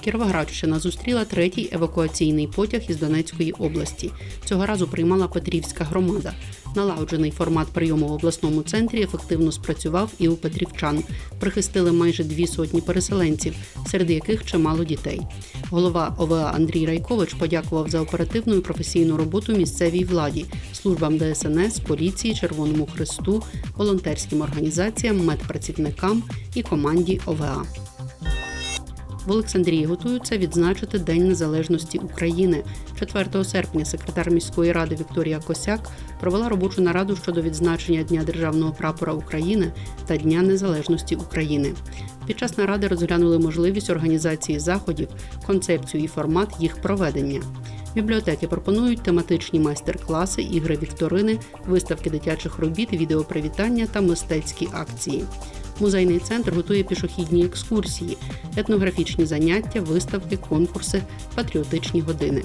Кіровоградщина зустріла третій евакуаційний потяг із Донецької області. Цього разу приймала Петрівська громада. Налагоджений формат прийому в обласному центрі ефективно спрацював і у петрівчан. Прихистили майже дві сотні переселенців, серед яких чимало дітей. Голова ОВА Андрій Райкович подякував за оперативну і професійну роботу місцевій владі, службам ДСНС, поліції, Червоному Хресту, волонтерським організаціям, медпрацівникам і команді ОВА. В Олександрії готуються відзначити День Незалежності України. 4 серпня секретар міської ради Вікторія Косяк провела робочу нараду щодо відзначення Дня державного прапора України та Дня Незалежності України. Під час наради розглянули можливість організації заходів, концепцію і формат їх проведення. Бібліотеки пропонують тематичні майстер-класи, ігри вікторини, виставки дитячих робіт, відеопривітання та мистецькі акції. Музейний центр готує пішохідні екскурсії, етнографічні заняття, виставки, конкурси, патріотичні години.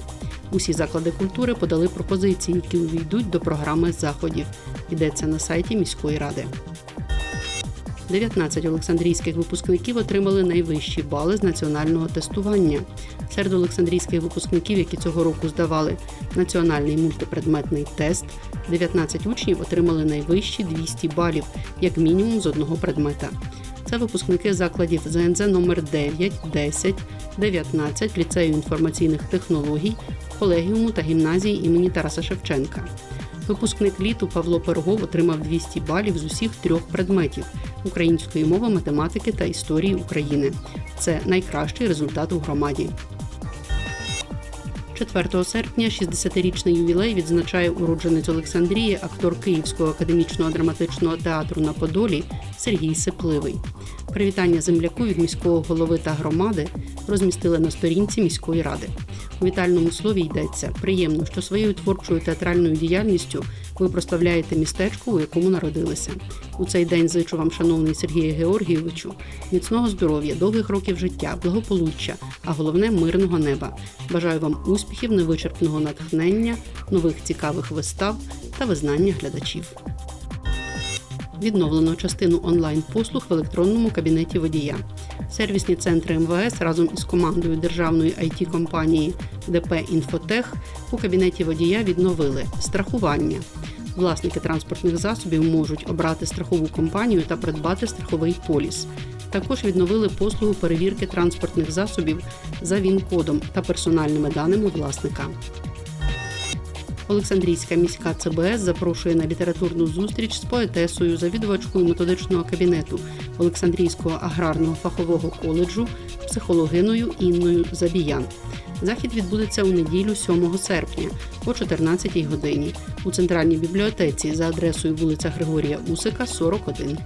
Усі заклади культури подали пропозиції, які увійдуть до програми заходів. Йдеться на сайті міської ради. 19 олександрійських випускників отримали найвищі бали з національного тестування. Серед олександрійських випускників, які цього року здавали національний мультипредметний тест, 19 учнів отримали найвищі 200 балів, як мінімум з одного предмета. Це випускники закладів ЗНЗ номер 9, 10, 19, ліцею інформаційних технологій, колегіуму та гімназії імені Тараса Шевченка. Випускник літу Павло Пергов отримав 200 балів з усіх трьох предметів української мови, математики та історії України. Це найкращий результат у громаді. 4 серпня 60-річний ювілей відзначає уродженець Олександрії, актор Київського академічного драматичного театру на Подолі Сергій Сипливий. Привітання земляку від міського голови та громади розмістили на сторінці міської ради. У вітальному слові йдеться приємно, що своєю творчою театральною діяльністю ви прославляєте містечко, у якому народилися. У цей день зичу вам, шановний Сергію Георгійовичу, міцного здоров'я, довгих років життя, благополуччя, а головне мирного неба. Бажаю вам успіхів, невичерпного натхнення, нових цікавих вистав та визнання глядачів. Відновлено частину онлайн-послуг в електронному кабінеті водія. Сервісні центри МВС разом із командою державної it компанії ДП Інфотех у кабінеті водія відновили страхування. Власники транспортних засобів можуть обрати страхову компанію та придбати страховий поліс. Також відновили послугу перевірки транспортних засобів за ВІН-кодом та персональними даними власника. Олександрійська міська ЦБС запрошує на літературну зустріч з поетесою, завідувачкою методичного кабінету Олександрійського аграрного фахового коледжу, психологиною Інною Забіян. Захід відбудеться у неділю 7 серпня о 14 годині у центральній бібліотеці за адресою вулиця Григорія Усика, 41.